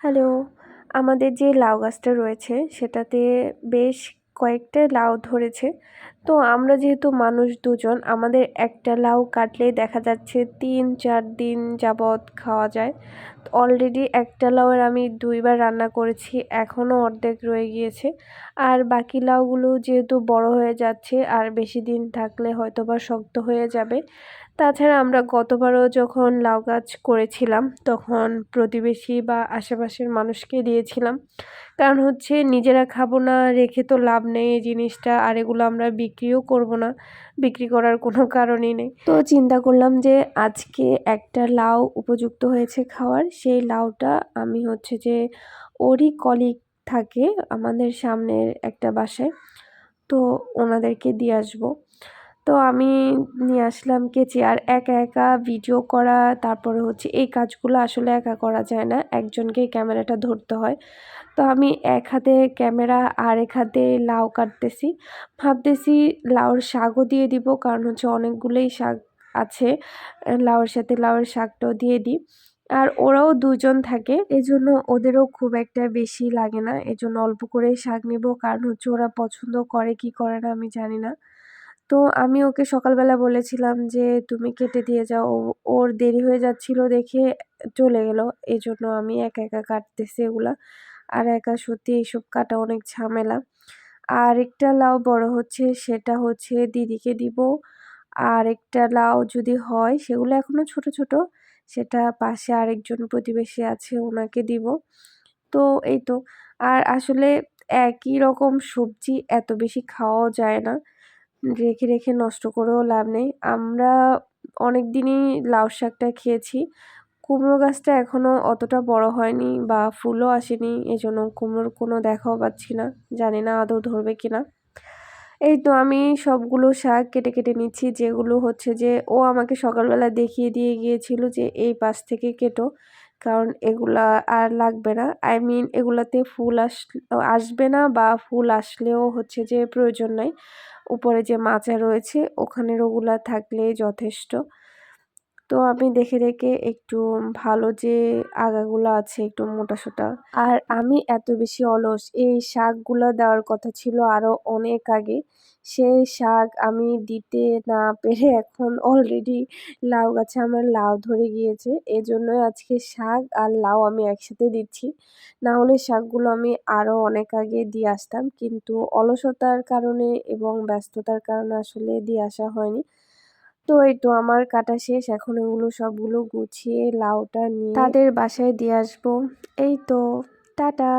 Hello, আমাদের যে লাউ গাছটা রয়েছে, সেটাতে বেশ কয়েকটা লাউ ধরেছে। তো আমরা যেহেতু মানুষ দুজন, আমাদের একটা লাউ কাটলেই দেখা যাচ্ছে তিন চার দিন যাবৎ খাওয়া যায়। অলরেডি একটা লাউয়ের আমি দুইবার রান্না করেছি এখনও অর্ধেক রয়ে গিয়েছে। আর বাকি লাউগুলো যেহেতু বড় হয়ে যাচ্ছে, আর বেশি দিন থাকলে হয়তো বা শক্ত হয়ে যাবে। তাছাড়া আমরা গতবারও যখন লাউ গাছ করেছিলাম, তখন প্রতিবেশী বা আশেপাশের মানুষকে দিয়েছিলাম। কারণ হচ্ছে নিজেরা খাব না, রেখে তো লাভ নেই এই জিনিসটা, আর এগুলো আমরা বিক্রিও করব না, বিক্রি করার কোনো কারণই নেই। তো চিন্তা করলাম যে আজকে একটা লাউ উপযুক্ত হয়েছে খাওয়ার সেই লাউটা আমি হচ্ছে যে ওরই কলিগ থাকে আমাদের সামনের একটা বাসায়, তো ওনাদেরকে দিয়ে আসব। তো আমি নিয়ে আসলাম কেচি, আর একা একা ভিডিও করা, তারপরে হচ্ছে এই কাজগুলো আসলে একা করা যায় না একজনকেই ক্যামেরাটা ধরতে হয়। তো আমি এক হাতে ক্যামেরা আর এক হাতে লাউ কাটতেছি। ভাবতেছি লাউর শাকও দিয়ে দিব, কারণ হচ্ছে অনেকগুলোই শাক আছে লাউয়ের সাথে লাউয়ের শাকটাও দিয়ে দিই। আর ওরাও দুজন থাকে। এজন্য ওদেরও খুব একটা বেশি লাগে না। এজন্য অল্প করেই শাক নেব। কারণ হচ্ছে ওরা পছন্দ করে কি করে না আমি জানি না। তো আমি ওকে সকালবেলা বলেছিলাম যে, তুমি কেটে দিয়ে যাও। ওর দেরি হয়ে যাচ্ছিল দেখে চলে গেল। এই জন্য আমি একা একা কাটতেছি এগুলা। আর একা সত্যি এইসব কাটা অনেক ঝামেলা। আর একটা লাউ বড় হচ্ছে, সেটা হচ্ছে দিদিকে দিব। আর একটা লাউ যদি হয়, সেগুলো এখনও ছোট ছোট। সেটা পাশে আরেকজন প্রতিবেশী আছে ওনাকে দিব। তো এই তো, আর আসলে একই রকম সবজি এত বেশি খাওয়াও যায় না। রেখে রেখে নষ্ট করেও লাভ নেই। আমরা অনেক দিনই লাউ শাকটা খেয়েছি। কুমড়ো গাছটা এখনও অতটা বড় হয়নি বা ফুলও আসেনি এই জন্য কুমড়োর কোনো দেখাও পাচ্ছি না। জানি না আদৌ ধরবে কি না এই তো আমি সবগুলো শাক কেটে কেটে নিচ্ছি, যেগুলো হচ্ছে যে ও আমাকে সকালবেলা দেখিয়ে দিয়ে গিয়েছিল যে এই পাশ থেকে কেটো, কারণ এগুলা আর লাগবে না। আই মিন এগুলাতে ফুল আস আসবে না বা ফুল আসলেও হচ্ছে যে প্রয়োজন নাই। উপরে যে মাচা রয়েছে, ওখানের ওগুলা থাকলে যথেষ্ট। তো আমি দেখে দেখে একটু ভালো যে আগাগুলো আছে একটু মোটাসোটা আর আমি এত বেশি অলস, এই শাকগুলো দেওয়ার কথা ছিল আরও অনেক আগে। সেই শাক আমি দিতে না পেরে এখন অলরেডি লাউ গাছে আমার লাউ ধরে গিয়েছে। এজন্যই আজকে শাক আর লাউ আমি একসাথে দিচ্ছি। না হলে শাকগুলো আমি আরও অনেক আগে দিয়ে আসতাম। কিন্তু অলসতার কারণে এবং ব্যস্ততার কারণে আসলে দিয়ে আসা হয়নি। তো এই তো আমার কাটা শেষ। এখন এগুলো সবগুলো গুছিয়ে লাউটা নিয়ে তাদের বাসায় দিয়ে আসব। এই তো, টাটা।